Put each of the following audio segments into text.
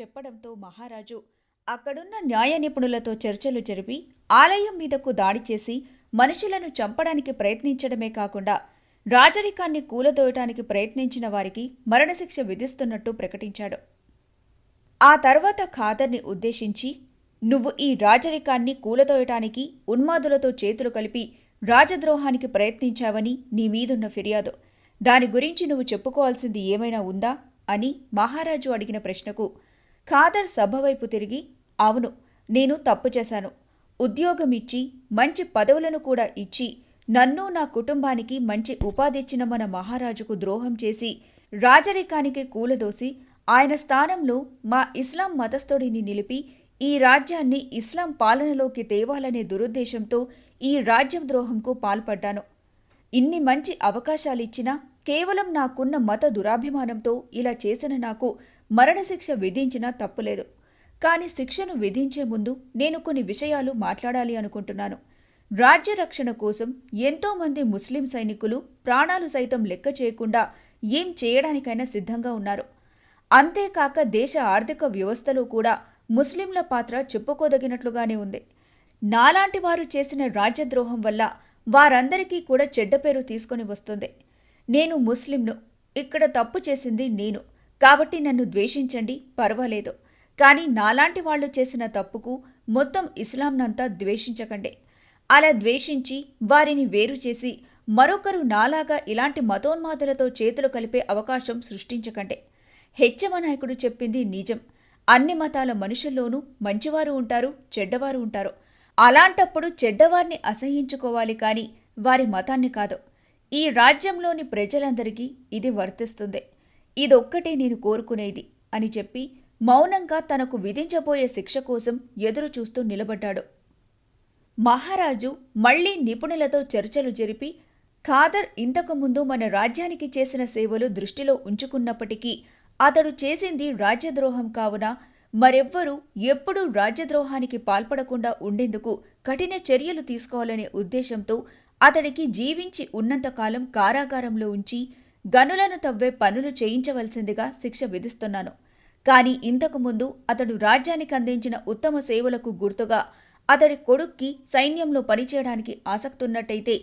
చెప్పడంతో మహారాజు అక్కడున్న న్యాయ నిపుణులతో చర్చలు జరిపి ఆలయం మీదకు దాడి చేసి మనుషులను చంపడానికి ప్రయత్నించడమే కాకుండా రాజరికాన్ని కూలదోయటానికి ప్రయత్నించిన వారికి మరణశిక్ష విధిస్తున్నట్టు ప్రకటించాడు. ఆ తర్వాత ఖాదర్ని ఉద్దేశించి నువ్వు ఈ రాజరికాన్ని కూలదోయటానికి ఉన్మాదులతో చేతులు కలిపి రాజద్రోహానికి ప్రయత్నించావని నీ మీదున్న ఫిర్యాదు. దాని గురించి నువ్వు చెప్పుకోవాల్సింది ఏమైనా ఉందా? అని మహారాజు అడిగిన ప్రశ్నకు ఖాదర్ సభ వైపు తిరిగి అవును నేను తప్పు చేశాను. ఉద్యోగం ఇచ్చి మంచి పదవులను కూడా ఇచ్చి నన్ను నా కుటుంబానికి మంచి ఉపాధిచ్చిన మన మహారాజుకు ద్రోహం చేసి రాజరికానికి కూలదోసి ఆయన స్థానంలో మా ఇస్లాం మతస్థుడిని నిలిపి ఈ రాజ్యాన్ని ఇస్లాం పాలనలోకి తేవాలనే దురుద్దేశంతో ఈ రాజ్యం ద్రోహంకు పాల్పడ్డాను. ఇన్ని మంచి అవకాశాలిచ్చినా కేవలం నాకున్న మత దురాభిమానంతో ఇలా చేసిన నాకు మరణశిక్ష విధించినా తప్పులేదు. కానీ శిక్షను విధించే ముందు నేను కొన్ని విషయాలు మాట్లాడాలి అనుకుంటున్నాను. రాజ్య రక్షణ కోసం ఎంతోమంది ముస్లిం సైనికులు ప్రాణాలు సైతం లెక్క చేయకుండా ఏం చేయడానికైనా సిద్ధంగా ఉన్నారు. అంతేకాక దేశ ఆర్థిక వ్యవస్థలో కూడా ముస్లింల పాత్ర చెప్పుకోదగినట్లుగానే ఉంది. నాలాంటి వారు చేసిన రాజ్యద్రోహం వల్ల వారందరికీ కూడా చెడ్డ పేరు తీసుకొని వస్తుంది. నేను ముస్లింను. ఇక్కడ తప్పు చేసింది నేను. కాబట్టి నన్ను ద్వేషించండి పర్వాలేదు. కానీ నాలాంటి వాళ్ళు చేసిన తప్పుకు మొత్తం ఇస్లాంనంతా ద్వేషించకండి. అలా ద్వేషించి వారిని వేరు చేసి మరొకరు నాలాగా ఇలాంటి మతోన్మాదులతో చేతులు కలిపే అవకాశం సృష్టించకండి. హెచ్చమ నాయకుడు చెప్పింది నిజం. అన్ని మతాల మనుషుల్లోనూ మంచివారు ఉంటారు చెడ్డవారు ఉంటారు. అలాంటప్పుడు చెడ్డవారిని అసహించుకోవాలి కానీ వారి మతాన్ని కాదు. ఈ రాజ్యంలోని ప్రజలందరికీ ఇది వర్తిస్తుంది. ఇదొక్కటే నేను కోరుకునేది అని చెప్పి మౌనంగా తనకు విధించబోయే శిక్ష కోసం ఎదురు చూస్తూ నిలబడ్డాడు. మహారాజు మళ్ళీ నిపుణులతో చర్చలు జరిపి ఖాదర్ ఇంతకుముందు మన రాజ్యానికి చేసిన సేవలు దృష్టిలో ఉంచుకున్నప్పటికీ అతడు చేసింది రాజ్యద్రోహం కావున మరెవ్వరూ ఎప్పుడూ రాజ్యద్రోహానికి పాల్పడకుండా ఉండేందుకు కఠిన చర్యలు తీసుకోవాలనే ఉద్దేశంతో అతడికి జీవించి ఉన్నంతకాలం కారాగారంలో ఉంచి గనులను తవ్వే పనులు చేయించవలసిందిగా శిక్ష విధిస్తున్నాను. కాని ఇంతకుముందు అతడు రాజ్యానికి అందించిన ఉత్తమ సేవలకు గుర్తుగా అతడి కొడుక్కి సైన్యంలో పనిచేయడానికి ఆసక్తున్నట్టయితే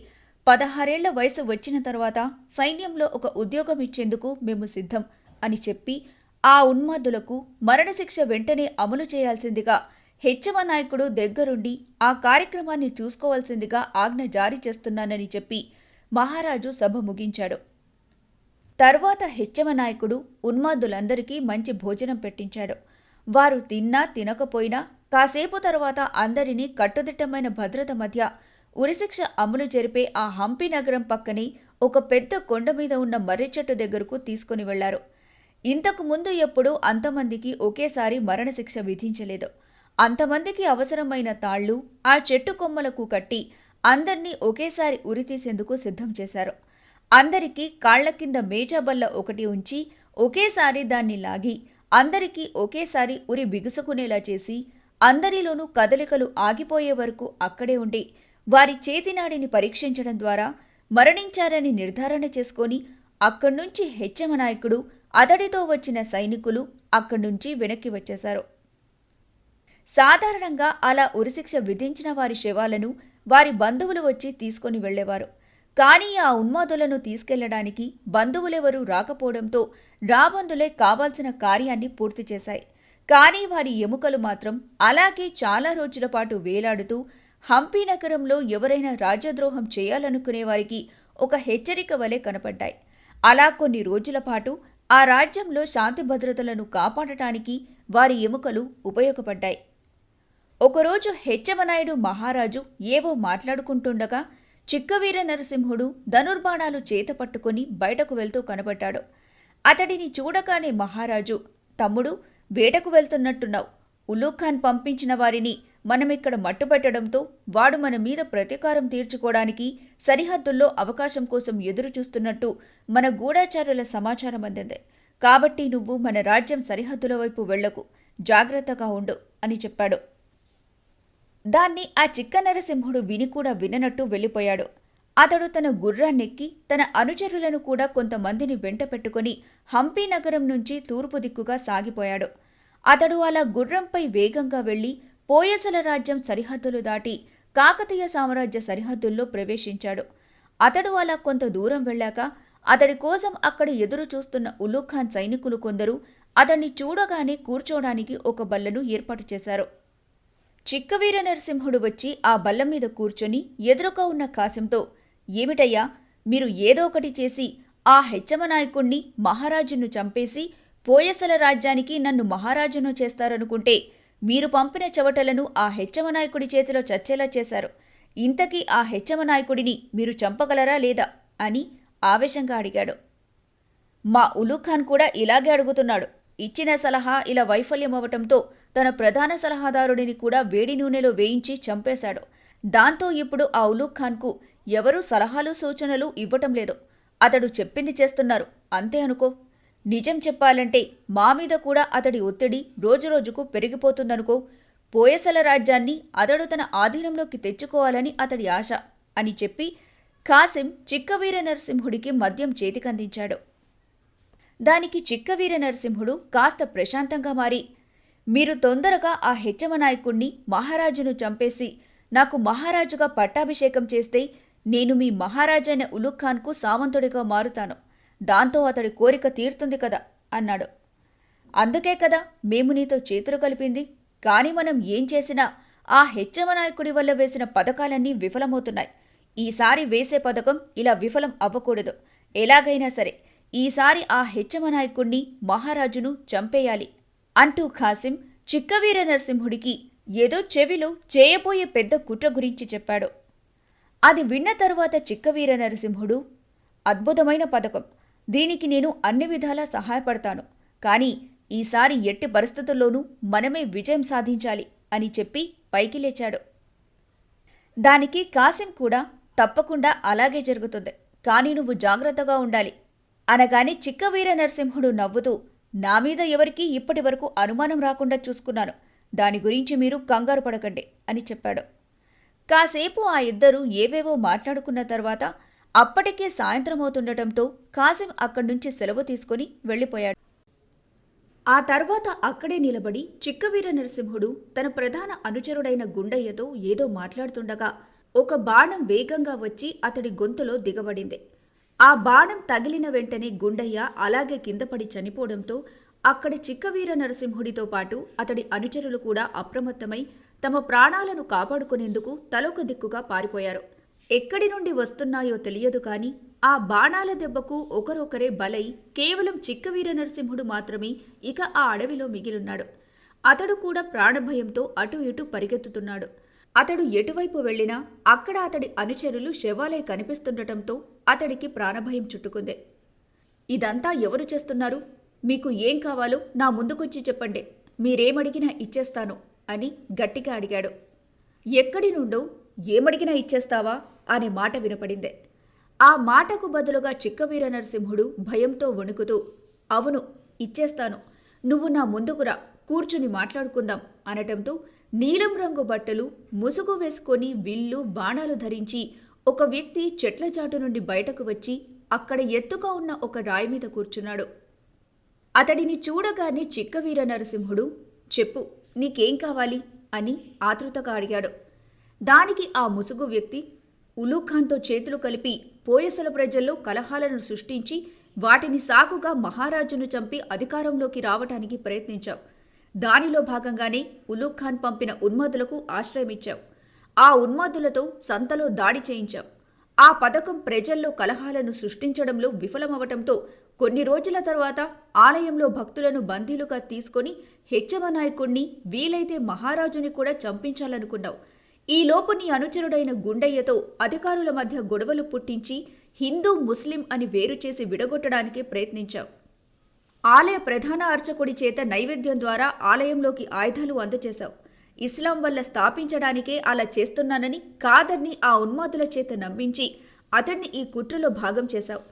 పదహారేళ్ళ వయసు వచ్చిన తర్వాత సైన్యంలో ఒక ఉద్యోగం ఇచ్చేందుకు మేము సిద్ధం అని చెప్పి ఆ ఉన్మాదులకు మరణశిక్ష వెంటనే అమలు చేయాల్సిందిగా హెచ్చమ నాయకుడు దగ్గరుండి ఆ కార్యక్రమాన్ని చూసుకోవాల్సిందిగా ఆజ్ఞ జారీ చేస్తున్నానని చెప్పి మహారాజు సభ ముగించాడు. తర్వాత హెచ్చమ నాయకుడు ఉన్మాదులందరికీ మంచి భోజనం పెట్టించాడు. వారు తిన్నా తినకపోయినా కాసేపు తర్వాత అందరినీ కట్టుదిట్టమైన భద్రత మధ్య ఉరిశిక్ష అమలు జరిపే ఆ హంపి నగరం పక్కనే ఒక పెద్ద కొండ మీద ఉన్న మర్రి చెట్టు దగ్గరకు తీసుకుని వెళ్ళారు. ఇంతకు ముందు ఎప్పుడూ అంతమందికి ఒకేసారి మరణశిక్ష విధించలేదు. అంతమందికి అవసరమైన తాళ్ళు ఆ చెట్టు కొమ్మలకు కట్టి అందర్నీ ఒకేసారి ఉరితీసేందుకు సిద్ధం చేశారు. అందరికీ కాళ్ళ కింద మేజాబల్ల ఒకటి ఉంచి ఒకేసారి దాన్ని లాగి అందరికీ ఒకేసారి ఉరి బిగుసుకునేలా చేసి అందరిలోనూ కదలికలు ఆగిపోయే వరకు అక్కడే ఉండి వారి చేతినాడిని పరీక్షించడం ద్వారా మరణించారని నిర్ధారణ చేసుకొని అక్కడ్నుంచి హెచ్చమ నాయకుడు అతడితో వచ్చిన సైనికులు అక్కడ్నుంచి వెనక్కి వచ్చేశారు. సాధారణంగా అలా ఉరిశిక్ష విధించిన వారి శవాలను వారి బంధువులు వచ్చి తీసుకొని వెళ్ళేవారు కానీ ఆ ఉన్మాదులను తీసుకెళ్ళడానికి బంధువులెవరూ రాకపోవడంతో రాబందులే కావాల్సిన కార్యాన్ని పూర్తి చేశాయి. కానీ వారి ఎముకలు మాత్రం అలాగే చాలా రోజుల పాటు వేలాడుతూ హంపీ నగరంలో ఎవరైనా రాజ్యద్రోహం చేయాలనుకునే వారికి ఒక హెచ్చరిక వలె కనపడ్డాయి. అలా కొన్ని రోజుల పాటు ఆ రాజ్యంలో శాంతి భద్రతలను కాపాడటానికి వారి ఎముకలు ఉపయోగపడ్డాయి. ఒకరోజు హెచ్చమనాయుడు మహారాజు ఏవో మాట్లాడుకుంటుండగా చిక్కవీర నరసింహుడు ధనుర్బాణాలు చేతపట్టుకుని బయటకు వెళ్తూ కనబడ్డాడు అతడిని చూడగానే మహారాజు తమ్ముడు వేటకు వెళ్తున్నట్టున్నావు. ఉలూఖాన్ పంపించిన వారిని మనమిక్కడ మట్టుపెట్టడంతో వాడు మన మీద ప్రతీకారం తీర్చుకోవడానికి సరిహద్దుల్లో అవకాశం కోసం ఎదురు చూస్తున్నట్టు మన గూఢాచారుల సమాచారం అందింది. కాబట్టి నువ్వు మన రాజ్యం సరిహద్దుల వైపు వెళ్ళకు జాగ్రత్తగా ఉండు అని చెప్పాడు. దాన్ని ఆ చిక్క నరసింహుడు విని కూడా విననట్టు వెళ్ళిపోయాడు. అతడు తన గుర్రాన్నెక్కి తన అనుచరులను కూడా కొంతమందిని వెంట పెట్టుకుని హంపీ నగరం నుంచి తూర్పు దిక్కుగా సాగిపోయాడు. అతడు అలా గుర్రంపై వేగంగా వెళ్ళి పోయసల రాజ్యం సరిహద్దులు దాటి కాకతీయ సామ్రాజ్య సరిహద్దుల్లో ప్రవేశించాడు. అతడు అలా కొంత దూరం వెళ్ళాక అతడి కోసం అక్కడ ఎదురు చూస్తున్న ఉలూఖాన్ సైనికులు కొందరు అతన్ని చూడగానే కూర్చోడానికి ఒక బల్లను ఏర్పాటు చేశారు. చిక్కవీర నరసింహుడు వచ్చి ఆ బల్ల మీద కూర్చొని ఎదురుగా ఉన్న కాశంతో ఏమిటయ్యా మీరు ఏదో ఒకటి చేసి ఆ హెచ్చమ నాయకుణ్ణి మహారాజును చంపేసి పోయసల రాజ్యానికి నన్ను మహారాజును చేస్తారనుకుంటే మీరు పంపిన చెవటలను ఆ హెచ్చమ నాయకుడి చేతిలో చచ్చేలా చేశారు. ఇంతకీ ఆ హెచ్చమ నాయకుడిని మీరు చంపగలరా లేదా? అని ఆవేశంగా అడిగాడు. మా ఉలూఖాన్ కూడా ఇలాగే అడుగుతున్నాడు. ఇచ్చిన సలహా ఇలా వైఫల్యమవటంతో తన ప్రధాన సలహాదారుడిని కూడా వేడి నూనెలో వేయించి చంపేశాడు. దాంతో ఇప్పుడు ఆ ఉలూక్ ఖాన్కు ఎవరూ సలహాలు సూచనలు ఇవ్వటం లేదు. అతడు చెప్పింది చేస్తున్నారు. అంతే అనుకో. నిజం చెప్పాలంటే మా మీద కూడా అతడి ఒత్తిడి రోజురోజుకు పెరిగిపోతుందనుకో. పోయసల రాజ్యాన్ని అతడు తన ఆధీనంలోకి తెచ్చుకోవాలని అతడి ఆశ అని చెప్పి కాసిం చిక్కవీర నరసింహుడికి మద్యం చేతికందించాడు. దానికి చిక్కవీర నరసింహుడు కాస్త ప్రశాంతంగా మారి మీరు తొందరగా ఆ హెచ్చమ నాయకుణ్ణి మహారాజును చంపేసి నాకు మహారాజుగా పట్టాభిషేకం చేస్తే నేను మీ మహారాజైన ఉలుఖాన్కు సామంతుడిగా మారుతాను. దాంతో అతడి కోరిక తీరుతుంది కదా అన్నాడు. అందుకే కదా మేము నీతో చేతులు కలిపింది. కాని మనం ఏం చేసినా ఆ హెచ్చమ నాయకుడి వల్ల వేసిన పథకాలన్నీ విఫలమవుతున్నాయి. ఈసారి వేసే పథకం ఇలా విఫలం అవ్వకూడదు. ఎలాగైనా సరే ఈసారి ఆ హెచ్చమ నాయకుణ్ణి మహారాజును చంపేయాలి అంటూ ఖాసిం చిక్కవీర నరసింహుడికి ఏదో చెవిలో చేయబోయే పెద్ద కుట్ర గురించి చెప్పాడు. అది విన్న తరువాత చిక్కవీర నరసింహుడు అద్భుతమైన పథకం. దీనికి నేను అన్ని విధాలా సహాయపడతాను. కానీ ఈసారి ఎట్టి పరిస్థితుల్లోనూ మనమే విజయం సాధించాలి అని చెప్పి పైకి లేచాడు. దానికి కాసిం కూడా తప్పకుండా అలాగే జరుగుతుంది. కానీ నువ్వు జాగ్రత్తగా ఉండాలి. అనగానే చిక్కవీర నరసింహుడు నవ్వుతూ నా మీద ఎవరికీ ఇప్పటి వరకు అనుమానం రాకుండా చూసుకున్నాను. దాని గురించి మీరు కంగారు పడకండి అని చెప్పాడు. కాసేపు ఆ ఇద్దరూ ఏవేవో మాట్లాడుకున్న తర్వాత అప్పటికే సాయంత్రం అవుతుండటంతో కాసిం అక్కడి నుంచి సెలవు తీసుకుని వెళ్ళిపోయాడు. ఆ తర్వాత అక్కడే నిలబడి చిక్కవీర నరసింహుడు తన ప్రధాన అనుచరుడైన గుండయ్యతో ఏదో మాట్లాడుతుండగా ఒక బాణం వేగంగా వచ్చి అతడి గొంతులో దిగబడింది. ఆ బాణం తగిలిన వెంటనే గుండయ్య అలాగే కిందపడి చనిపోవడంతో అక్కడి చిక్కవీర నరసింహుడితో పాటు అతడి అనుచరులు కూడా అప్రమత్తమై తమ ప్రాణాలను కాపాడుకునేందుకు తలొక దిక్కుగా పారిపోయారు. ఎక్కడి నుండి వస్తున్నాయో తెలియదు కాని ఆ బాణాల దెబ్బకు ఒకరొకరే బలై కేవలం చిక్కవీర నరసింహుడు మాత్రమే ఇక ఆ అడవిలో మిగిలున్నాడు. అతడు కూడా ప్రాణభయంతో అటు ఇటు పరిగెత్తుతున్నాడు. అతడు ఎటువైపు వెళ్ళినా అక్కడ అతడి అనుచరులు శవాలై కనిపిస్తుండటంతో అతడికి ప్రాణభయం చుట్టుకుంది. ఇదంతా ఎవరు చేస్తున్నారు? మీకు ఏం కావాలో నా ముందుకొచ్చి చెప్పండి. మీరేమడిగినా ఇచ్చేస్తాను అని గట్టిగా అడిగాడు. ఎక్కడి నుండో ఏమడిగినా ఇచ్చేస్తావా? అనే మాట వినపడిందే. ఆ మాటకు బదులుగా చిక్కవీర నరసింహుడు భయంతో వణుకుతూ అవును ఇచ్చేస్తాను. నువ్వు నా ముందుకురా కూర్చుని మాట్లాడుకుందాం అనటంతో నీలం రంగు బట్టలు ముసుగు వేసుకొని విల్లు బాణాలు ధరించి ఒక వ్యక్తి చెట్ల చాటు నుండి బయటకు వచ్చి అక్కడ ఎత్తుగా ఉన్న ఒక రాయి మీద కూర్చున్నాడు. అతడిని చూడగానే చిక్కవీర నరసింహుడు చెప్పు నీకేం కావాలి? అని ఆతృతగా అడిగాడు. దానికి ఆ ముసుగు వ్యక్తి ఉలూఖాన్తో చేతులు కలిపి పోయసల ప్రజల్లో కలహాలను సృష్టించి వాటిని సాకుగా మహారాజును చంపి అధికారంలోకి రావటానికి ప్రయత్నించావు. దానిలో భాగంగానే ఉలూఖాన్ పంపిన ఉన్మాదులకు ఆశ్రయమిచ్చావు ఆ ఉన్మాదులతో సంతలో దాడి చేయించావు. ఆ పథకం ప్రజల్లో కలహాలను సృష్టించడంలో విఫలమవటంతో కొన్ని రోజుల తర్వాత ఆలయంలో భక్తులను బందీలుగా తీసుకొని హెచ్చమ నాయకుణ్ణి వీలైతే మహారాజుని కూడా చంపించాలనుకున్నావు. ఈలోపు నీ అనుచరుడైన గుండయ్యతో అధికారుల మధ్య గొడవలు పుట్టించి హిందూ ముస్లిం అని వేరు చేసి విడగొట్టడానికి ప్రయత్నించావు. ఆలయ ప్రధాన అర్చకుడి చేత నైవేద్యం ద్వారా ఆలయంలోకి ఆయుధాలు అందచేశావు. ఇస్లాం వల్ల స్థాపించడానికే అలా చేస్తున్నానని కాదర్ని ఆ ఉన్మాదుల చేత నమ్మించి అతన్ని ఈ కుట్రలో భాగం చేశావు.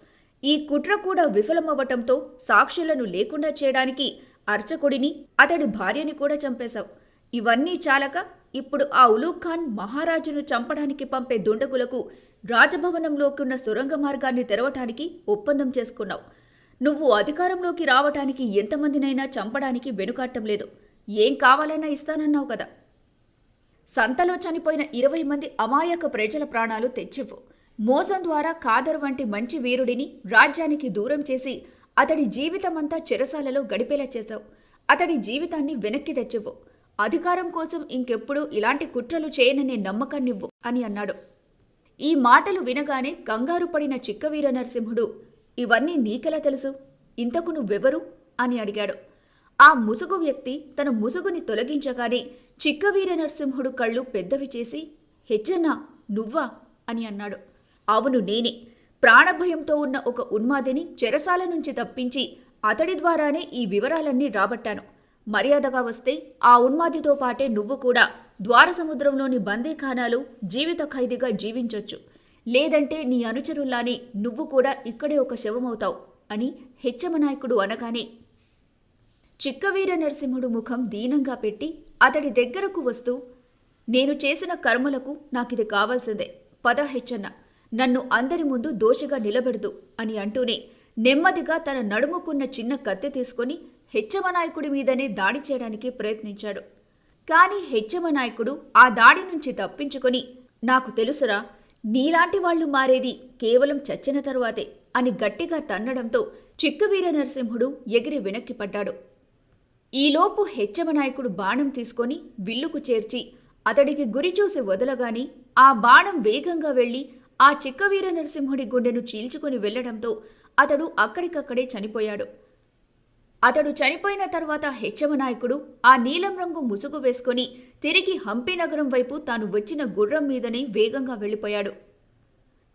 ఈ కుట్ర కూడా విఫలమవ్వటంతో సాక్షులను లేకుండా చేయడానికి అర్చకుడిని అతడి భార్యని కూడా చంపేశావు. ఇవన్నీ చాలక ఇప్పుడు ఆ ఉలూగ్ ఖాన్ మహారాజును చంపడానికి పంపే దుండగులకు రాజభవనంలోకి ఉన్న సొరంగ మార్గాన్ని తెరవటానికి ఒప్పందం చేసుకున్నావు. నువ్వు అధికారంలోకి రావటానికి ఎంతమందినైనా చంపడానికి వెనుకాట్టం లేదు. ఏం కావాలన్నా ఇస్తానన్నావు కదా. సంతలో చనిపోయిన ఇరవై మంది అమాయక ప్రజల ప్రాణాలు తెచ్చివ్వు. మోసం ద్వారా కాదర్ వంటి మంచి వీరుడిని రాజ్యానికి దూరం చేసి అతడి జీవితమంతా చెరసాలలో గడిపేలా చేశావు. అతడి జీవితాన్ని వెనక్కి తెచ్చివ్వు. అధికారం కోసం ఇంకెప్పుడు ఇలాంటి కుట్రలు చేయననే నమ్మకాన్నివ్వు అని అన్నాడు. ఈ మాటలు వినగానే కంగారు పడిన చిక్కవీర నరసింహుడు ఇవన్నీ నీకెలా తెలుసు? ఇంతకు నువ్వెవరు? అని అడిగాడు. ఆ ముసుగు వ్యక్తి తన ముసుగుని తొలగించగానే చిక్కవీర నరసింహుడు కళ్ళు పెద్దవి చేసి హెచ్చన్నా నువ్వా అని అన్నాడు. అవును నేనే. ప్రాణభయంతో ఉన్న ఒక ఉన్మాదిని చెరసాల నుంచి తప్పించి అతడి ద్వారానే ఈ వివరాలన్నీ రాబట్టాను. మర్యాదగా వస్తే ఆ ఉన్మాదితో పాటే నువ్వు కూడా ద్వారసముద్రంలోని బందీఖానాలు జీవిత ఖైదీగా జీవించొచ్చు. లేదంటే నీ అనుచరుల్లానే నువ్వు కూడా ఇక్కడే ఒక శవమవుతావు అని హెచ్చమనాయకుడు అనగానే చిక్కవీర నరసింహుడు ముఖం దీనంగా పెట్టి అతడి దగ్గరకు వస్తూ నేను చేసిన కర్మలకు నాకిది కావాల్సిందే. పద హెచ్చన్న. నన్ను అందరి ముందు దోషిగా నిలబెడదు అని అంటూనే నెమ్మదిగా తన నడుముకున్న చిన్న కత్తె తీసుకొని హెచ్చమనాయకుడి మీదనే దాడి చేయడానికి ప్రయత్నించాడు. కాని హెచ్చమనాయకుడు ఆ దాడి నుంచి తప్పించుకొని నాకు తెలుసురా నీలాంటి వాళ్ళు మారేది కేవలం చచ్చిన తరువాతే అని గట్టిగా తన్నడంతో చిక్కవీర నరసింహుడు ఎగిరి వెనక్కి పడ్డాడు. ఈలోపు హెచ్చమనాయకుడు బాణం తీసుకొని విల్లుకు చేర్చి అతడికి గురిచూసి వదలగాని ఆ బాణం వేగంగా వెళ్ళి ఆ చిక్కవీర నరసింహుడి గుండెను చీల్చుకుని వెళ్ళడంతో అతడు అక్కడికక్కడే చనిపోయాడు. అతడు చనిపోయిన తర్వాత హెచ్చమనాయకుడు ఆ నీలం రంగు ముసుగు వేసుకొని తిరిగి హంపి నగరం వైపు తాను వచ్చిన గుర్రం మీదనే వేగంగా వెళ్ళిపోయాడు.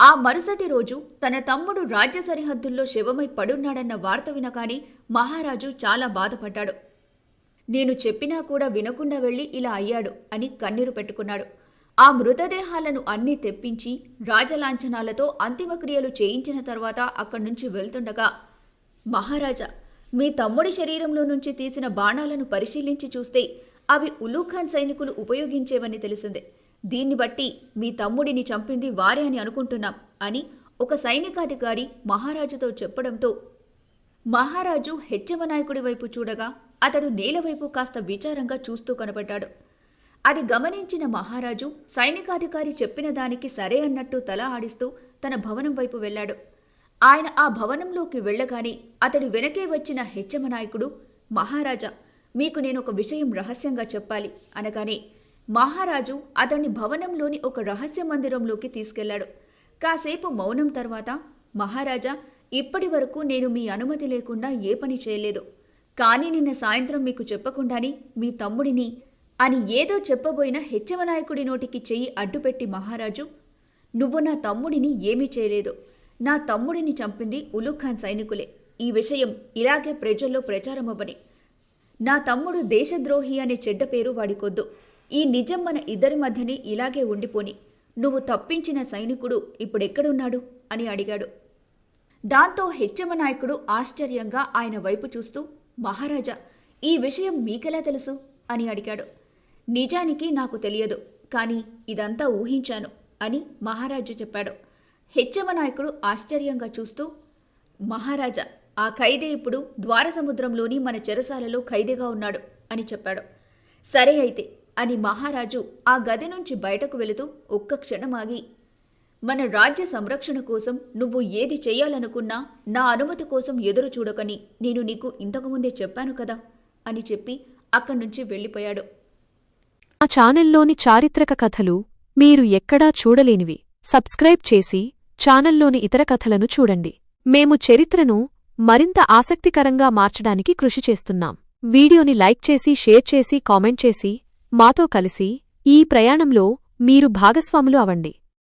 ఆ మరుసటి రోజు తన తమ్ముడు రాజ్య సరిహద్దుల్లో శవమై పడున్నాడన్న వార్త వినగాని మహారాజు చాలా బాధపడ్డాడు. నేను చెప్పినా కూడా వినకుండా వెళ్ళి ఇలా అయ్యాడు అని కన్నీరు పెట్టుకున్నాడు. ఆ మృతదేహాలను అన్నీ తెప్పించి రాజలాంఛనాలతో అంతిమక్రియలు చేయించిన తర్వాత అక్కడి నుంచి వెళ్తుండగా మహారాజా మీ తమ్ముడి శరీరంలో నుంచి తీసిన బాణాలను పరిశీలించి చూస్తే అవి ఉలూఖాన్ సైనికులు ఉపయోగించేవని తెలిసిందే. దీన్ని బట్టి మీ తమ్ముడిని చంపింది వారే అని అనుకుంటున్నాం అని ఒక సైనికాధికారి మహారాజుతో చెప్పడంతో మహారాజు హెచ్చమనాయకుడి వైపు చూడగా అతడు నేలవైపు కాస్త విచారంగా చూస్తూ కనబడ్డాడు అది గమనించిన మహారాజు సైనికాధికారి చెప్పిన దానికి సరే అన్నట్టు తల ఆడిస్తూ తన భవనం వైపు వెళ్ళాడు. ఆయన ఆ భవనంలోకి వెళ్ళగానే అతడి వెనకే వచ్చిన హెచ్చమనాయకుడు మహారాజా మీకు నేను ఒక విషయం రహస్యంగా చెప్పాలి. అనగానే మహారాజు అతన్ని భవనంలోని ఒక రహస్య మందిరంలోకి తీసుకెళ్ళాడు కాసేపు మౌనం తర్వాత మహారాజా ఇప్పటి వరకు నేను మీ అనుమతి లేకుండా ఏ పని చేయలేదు. కానీ నిన్న సాయంత్రం మీకు చెప్పకుండానే మీ తమ్ముడిని అని ఏదో చెప్పబోయిన హెచ్చమనాయకుడి నోటికి చెయ్యి అడ్డుపెట్టి మహారాజు నువ్వు నా తమ్ముడిని ఏమీ చేయలేదు. నా తమ్ముడిని చంపింది ఉలుఖాన్ సైనికులే. ఈ విషయం ఇలాగే ప్రజల్లో ప్రచారమవ్వని. నా తమ్ముడు దేశద్రోహి అనే చెడ్డ పేరు వాడికొద్దు. ఈ నిజం మన ఇద్దరి మధ్యనే ఇలాగే ఉండిపోని. నువ్వు తప్పించిన సైనికుడు ఇప్పుడెక్కడున్నాడు? అని అడిగాడు. దాంతో హెచ్చమ నాయకుడు ఆశ్చర్యంగా ఆయన వైపు చూస్తూ మహారాజా ఈ విషయం మీకెలా తెలుసు అని అడిగాడు. నిజానికి నాకు తెలియదు కానీ ఇదంతా ఊహించాను అని మహారాజు చెప్పాడు. హెచ్చమ నాయకుడు ఆశ్చర్యంగా చూస్తూ మహారాజా ఆ ఖైదీ ఇప్పుడు ద్వారసముద్రంలోని మన చెరసాలలో ఖైదీగా ఉన్నాడు అని చెప్పాడు. సరే అయితే అని మహారాజు ఆ గది నుంచి బయటకు వెళుతూ ఒక్క క్షణమాగి మన రాజ్య సంరక్షణ కోసం నువ్వు ఏది చేయాలనుకున్నా నా అనుమతి కోసం ఎదురు చూడకని నేను నీకు ఇంతకుముందే చెప్పాను కదా అని చెప్పి అక్కడి నుంచి వెళ్ళిపోయాడు. ఆ ఛానల్లోని చారిత్రక కథలు మీరు ఎక్కడా చూడలేనివి. సబ్స్క్రైబ్ చేసి ఛానల్లోని ఇతర కథలను చూడండి. మేము చరిత్రను మరింత ఆసక్తికరంగా మార్చడానికి కృషి చేస్తున్నాం. వీడియోని లైక్ చేసి షేర్ చేసి కామెంట్ చేసి మాతో కలిసి ఈ ప్రయాణంలో మీరు భాగస్వాములు అవండి